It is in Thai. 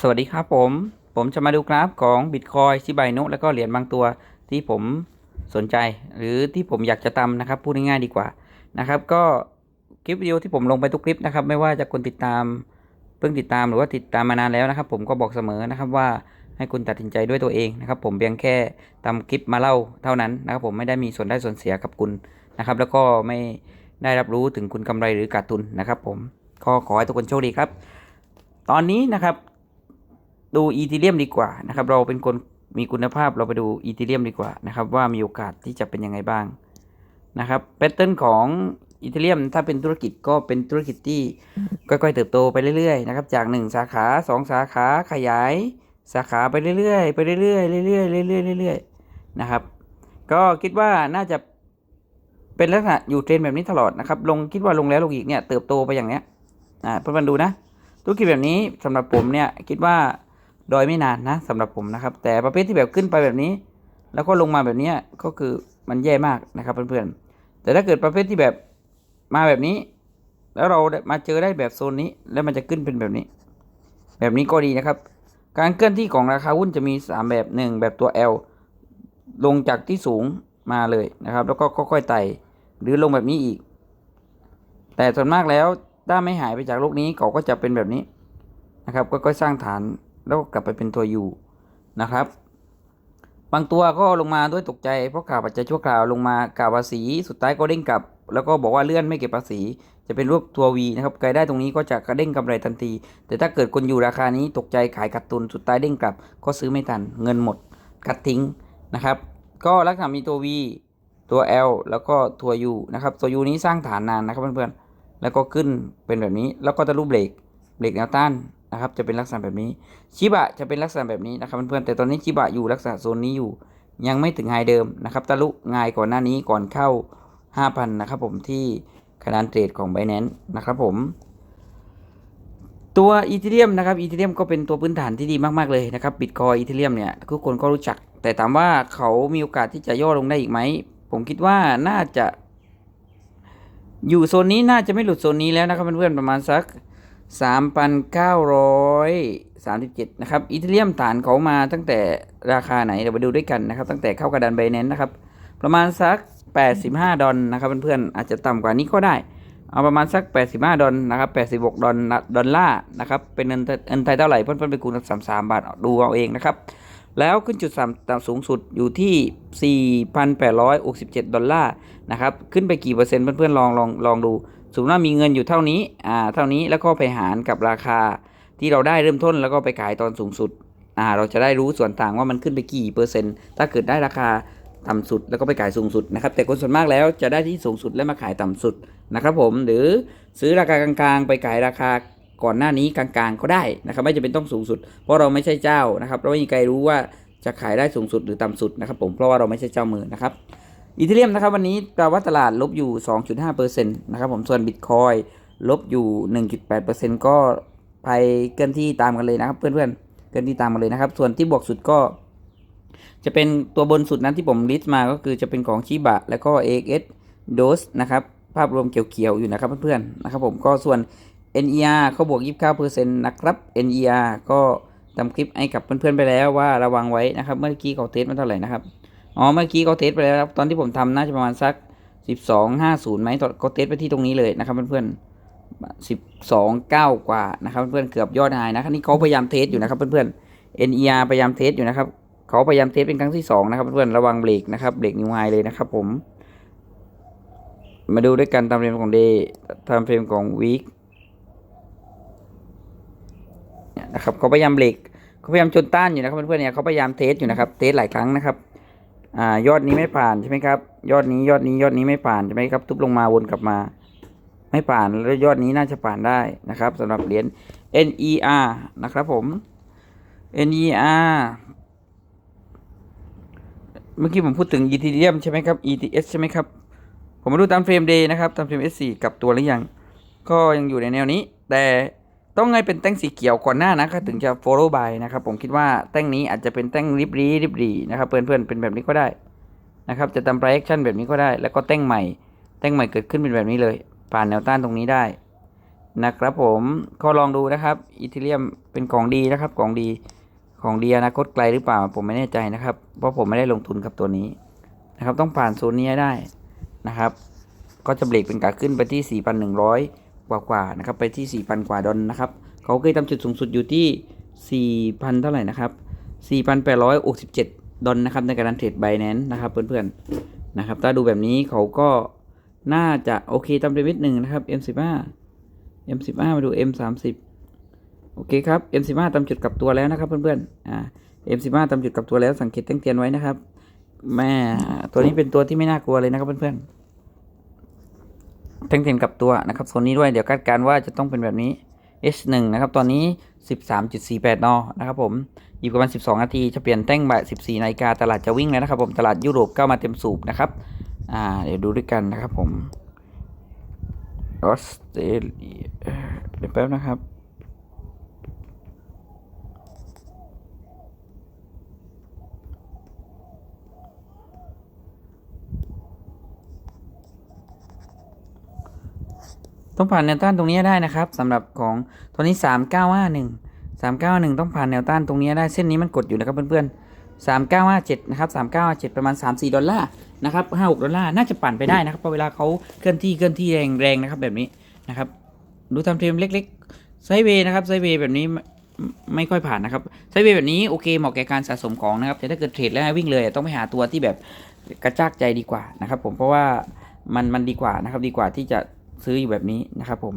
สวัสดีครับผม ผมจะมาดูกราฟของ Bitcoin ชิบายนุแล้วก็เหรียญบางตัวที่ผมสนใจ หรือที่ผมอยากจะทำนะครับ พูดง่ายๆดีกว่านะครับ ก็คลิปวิดีโอที่ผมลงไปทุกคลิปนะครับ ไม่ว่าจะคนติดตาม เพิ่งติดตามหรือว่าติดตามมานานแล้วนะครับ ผมก็บอกเสมอนะครับว่าให้คุณตัดสินใจด้วยตัวเองนะครับ ผมเพียงแค่ทำคลิปมาเล่าเท่านั้นนะครับ ผมไม่ได้มีส่วนได้ส่วนเสียกับคุณนะครับ แล้วก็ไม่ได้รับรู้ถึงคุณกำไรหรือขาดทุนนะครับ ผมก็ขอให้ทุกคนโชคดีครับ ตอนนี้นะครับ ดูอีทีเรียมดีกว่านะครับ เราเป็นคนมีคุณภาพเราไปดูอีทีเรียมดีกว่านะครับ ว่ามีโอกาสที่จะเป็นยังไงบ้างนะครับแพทเทิร์นของอีทีเรียมถ้าเป็นธุรกิจก็เป็นธุรกิจที่ค่อยๆเติบโตไปเรื่อยๆนะครับจากหนึ่งสาขาสองสาขาขยาย สาขาไปเรื่อยๆไปเรื่อยๆเรื่อยๆเรื่อยๆเรื่อยๆนะครับ ก็คิดว่าน่าจะเป็นลักษณะอยู่เทรนแบบนี้ตลอดนะครับ ลงคิดว่าลงแล้วลงอีกเนี่ยเติบโตไปอย่างเนี้ยอ่าเพื่อนๆดูนะธุรกิจแบบนี้สำหรับผมเนี่ยคิดว่า ดอยไม่นานนะสำหรับผมนะครับ แต่ประเภทที่แบบขึ้นไปแบบนี้ แล้วก็ลงมาแบบนี้ก็คือมันแย่มากนะครับเพื่อนๆแต่ถ้าเกิดประเภทที่แบบมาแบบนี้ แล้วเรามาเจอได้แบบโซนนี้ แล้วมันจะขึ้นเป็นแบบนี้ แบบนี้ก็ดีนะครับ การเคลื่อนที่ของราคาหุ้นจะมีสามแบบหนึ่งแบบตัว L ลงจากที่สูงมาเลยนะครับ แล้วก็ค่อยๆไต่หรือลงแบบนี้อีก แต่ส่วนมากแล้วถ้าไม่หายไปจากโลกนี้เขาก็จะเป็นแบบนี้นะครับก็ค่อยๆสร้างฐาน แล้วก็กลับไปเป็นตัวยูนะครับ บางตัวก็ลงมาด้วยตกใจเพราะข่าวปัจจัยชั่วคราวลงมากล่าวภาษีสุดท้ายก็เด้งกลับ แล้วก็บอกว่าเลื่อนไม่เก็บภาษี จะเป็นรูปตัววีนะครับใครได้ตรงนี้ก็จะกระเด้งกำไรทันที แต่ถ้าเกิดคนอยู่ราคานี้ตกใจขายขาดทุนสุดท้ายเด้งกลับ ก็ซื้อไม่ทันเงินหมดกัดทิ้งนะครับ ก็ลักษณะมีตัว V ตัว L แล้วก็ตัว U นะครับตัว U นี้สร้างฐานนานนะครับเพื่อนๆแล้วก็ขึ้นเป็นแบบนี้แล้วก็จะรูปเบรกเบรกแนวต้าน นะครับ จะเป็นลักษณะแบบนี้ ชิบะจะเป็นลักษณะแบบนี้นะครับเพื่อนๆ แต่ตอนนี้ชิบะอยู่ลักษณะโซนนี้อยู่ ยังไม่ถึงไฮเดิมนะครับทะลุไงก่อนหน้านี้ก่อนเข้า 5,000 นะครับผมที่คะแนนเทรดของ b บ n a n c e นะครับผม ตัวอีเทเรียมนะครับอีเทเรียมก็เป็นตัวพื้นฐานที่ดีมากๆเลยนะครับบิตคอยอีเทเรียมเนี่ยทุกคนก็รู้จัก แต่ถามว่าเขามีโอกาสที่จะย่อลงได้อีกไหม ผมคิดว่าน่าจะ อยู่โซนนี้น่าจะไม่หลุดโซนนี้แล้วนะครับเพื่อนๆประมาณสัก 3,937 นะครับอีเทเรียมฐานเขามาตั้งแต่ราคาไหนเดี๋ยวไปดูด้วยกันนะครับ ตั้งแต่เข้ากระดานไบแนนนะครับ ประมาณสัก 85 ดอลนะครับเพื่อนๆอาจจะต่ำกว่านี้ก็ได้ เอาประมาณสัก 85 ดอลนะครับ86 ดอลดอลลาร์นะครับ เป็นเงินเงินไทยเท่าไหร่เพื่อนๆไปคูณกับ33 บาทดูเอาเองนะครับ แล้วขึ้นจุดต่ำสูงสุดอยู่ที่ 4,867 ดอลลาร์นะครับ ขึ้นไปกี่เปอร์เซ็นต์เพื่อนๆลองลองลองดู สมมติว่ามีเงินอยู่เท่านี้อ่าเท่านี้แล้วก็ไปหารกับราคาที่เราได้เริ่มต้นแล้วก็ไปขายตอนสูงสุดอ่าเราจะได้รู้ส่วนต่างว่ามันขึ้นไปกี่เปอร์เซ็นต์ถ้าเกิดได้ราคาต่ำสุดแล้วก็ไปขายสูงสุดนะครับ แต่คนส่วนมากแล้วจะได้ที่สูงสุดแล้วมาขายต่ำสุดนะครับผมหรือซื้อราคากลางๆ ไปขายราคาก่อนหน้านี้กลางๆก็ได้นะครับไม่จำเป็นต้องสูงสุด เพราะเราไม่ใช่เจ้านะครับเราไม่มีใครรู้ว่าจะขายได้สูงสุดหรือต่ำสุดนะครับผมเพราะว่าเราไม่ใช่เจ้ามือนะครับ อีเทเรียมนะครับวันนี้แปลว่าตลาดลบอยู่ 2.5%นะครับผมส่วนบิตคอยลบอยู่ 1.8%ก็ไปเกินที่ตามกันเลยนะครับ เพื่อนๆเกินที่ตามกันเลยนะครับ ส่วนที่บวกสุดก็ จะเป็นตัวบนสุดนั้นที่ผมลิสต์มาก็คือจะเป็นของชิบะแล้วก็ AX Dose นะครับภาพรวมเขียวๆอยู่นะครับเพื่อนๆนะครับผมก็ส่วน NER เขาบวก 29%นะครับ NER ก็ทำคลิปให้กับเพื่อนๆไปแล้วว่าระวังไว้นะครับ เมื่อกี้เขาเทสมาเท่าไหร่นะครับ อ๋อเมื่อกี้เขาเทสไปแล้วครับตอนที่ผมทำน่าจะประมาณสัก1250ไหมตอนเขาเทสไปที่ตรงนี้เลยนะครับเพื่อนๆ12.9กว่านะครับเพื่อนๆเกือบยอดไฮนะครับนี่เขาพยายามเทสอยู่นะครับเพื่อนๆ NER พยายามเทสอยู่นะครับเขาพยายามเทสเป็นครั้งที่สองนะครับเพื่อนๆระวังเบรกนะครับเบรกนิวไฮเลยนะครับผม มาดูด้วยกันตามเฟรมของ day ตามเฟรมของ week เนี่ยนะครับเขาพยายามเบรกเขาพยายามจนต้านอยู่นะครับเพื่อนๆเนี่ยเขาพยายามเทสอยู่นะครับเทสหลายครั้งนะครับ อ่ายอดนี้ไม่ผ่านใช่ไหมครับ ยอดนี้ยอดนี้ยอดนี้ไม่ผ่านใช่ไหมครับ ทุบลงมาวนกลับมา ไม่ผ่านแล้วยอดนี้น่าจะผ่านได้นะครับสำหรับเหรียญ NER นะครับผม NER เมื่อกี้ผมพูดถึง Ethereum ใช่ไหมครับ ETH ใช่ไหมครับ ผมมาดูตามเฟรม day นะครับ ตามเฟรม S4 กับตัวหรือยัง ก็ยังอยู่ในแนวนี้ แต่ ต้องให้เป็นแท่งสีเขียวก่อนหน้านะครับถึงจะ follow by นะครับ ผมคิดว่าแท่งนี้อาจจะเป็นแท่งริบรีริบรีนะครับเพื่อนๆเป็นแบบนี้ก็ได้นะครับ จะทำ price action แบบนี้ก็ได้ แล้วก็แท่งใหม่แท่งใหม่เกิดขึ้นเป็นแบบนี้เลย ผ่านแนวต้านตรงนี้ได้นะครับผมก็ลองดูนะครับอีเทเรียมเป็นของดีนะครับของดีของดีอนาคตไกลหรือเปล่า ผมไม่แน่ใจนะครับ เพราะผมไม่ได้ลงทุนกับตัวนี้นะครับ ต้องผ่านโซนนี้ได้นะครับ ก็จะเบรกเป็นขาขึ้นไปที่ 4,100 กว่าๆนะครับไปที่ 4,000 กว่าดอลนะครับเขาเคยทำจุดสูงสุดอยู่ที่ 4,000 เท่าไหร่นะครับ 4,867 ดอลนะครับในการเทรดไบแนนนะครับเพื่อนๆนะครับถ้าดูแบบนี้เขาก็น่าจะโอเคตามเดวิดหนึ่งนะครับ M15 M15 มาดู M30 โอเคครับ M15 ตามจุดกลับตัวแล้วนะครับเพื่อนๆอ่า M15 ตามจุดกลับตัวแล้วสังเกตแจ้งเตือนไว้นะครับแม่ตัวนี้เป็นตัวที่ไม่น่ากลัวเลยนะครับเพื่อนๆ แจ้งเตือนกับตัวนะครับโซนนี้ด้วยเดี๋ยวคาดการว่าจะต้องเป็นแบบนี้ H1 นะครับตอนนี้ 13.48 นนะครับผมอีกประมาณ 12 นาทีจะเปลี่ยนแต้งบ่าย 14นาฬิกาตลาดจะวิ่งแล้วนะครับผมตลาดยุโรปก็มาเต็มสูบนะครับอ่าเดี๋ยวดูด้วยกันนะครับผมออสเตรเลียเดี๋ยวแป๊บนะครับ ต้องผ่านแนวต้านตรงนี้ได้นะครับสำหรับของตัวนี้ 3951 3 9 1 ต้องผ่านแนวต้านตรงนี้ได้เส้นนี้มันกดอยู่นะครับเพื่อนๆ3957นะครับ3957 ประมาณ 3-4 ดอลลาร์นะครับ5-6 ดอลลาร์น่าจะปั่นไปได้นะครับเพราะเวลาเขาเคลื่อนที่เคลื่อนที่แรงๆนะครับแบบนี้นะครับดูทำเทรมเล็กๆไซเวย์นะครับไซเวย์แบบนี้ไม่ค่อยผ่านนะครับไซเวย์แบบนี้โอเคเหมาะแก่การสะสมของนะครับแต่ถ้าเกิดเทรดแล้ววิ่งเลยต้องไปหาตัวที่แบบกระชากใจดีกว่านะครับผมเพราะว่ามันมันดีกว่านะครับดีกว่าที่จะ ซื้ออยู่แบบนี้นะครับผม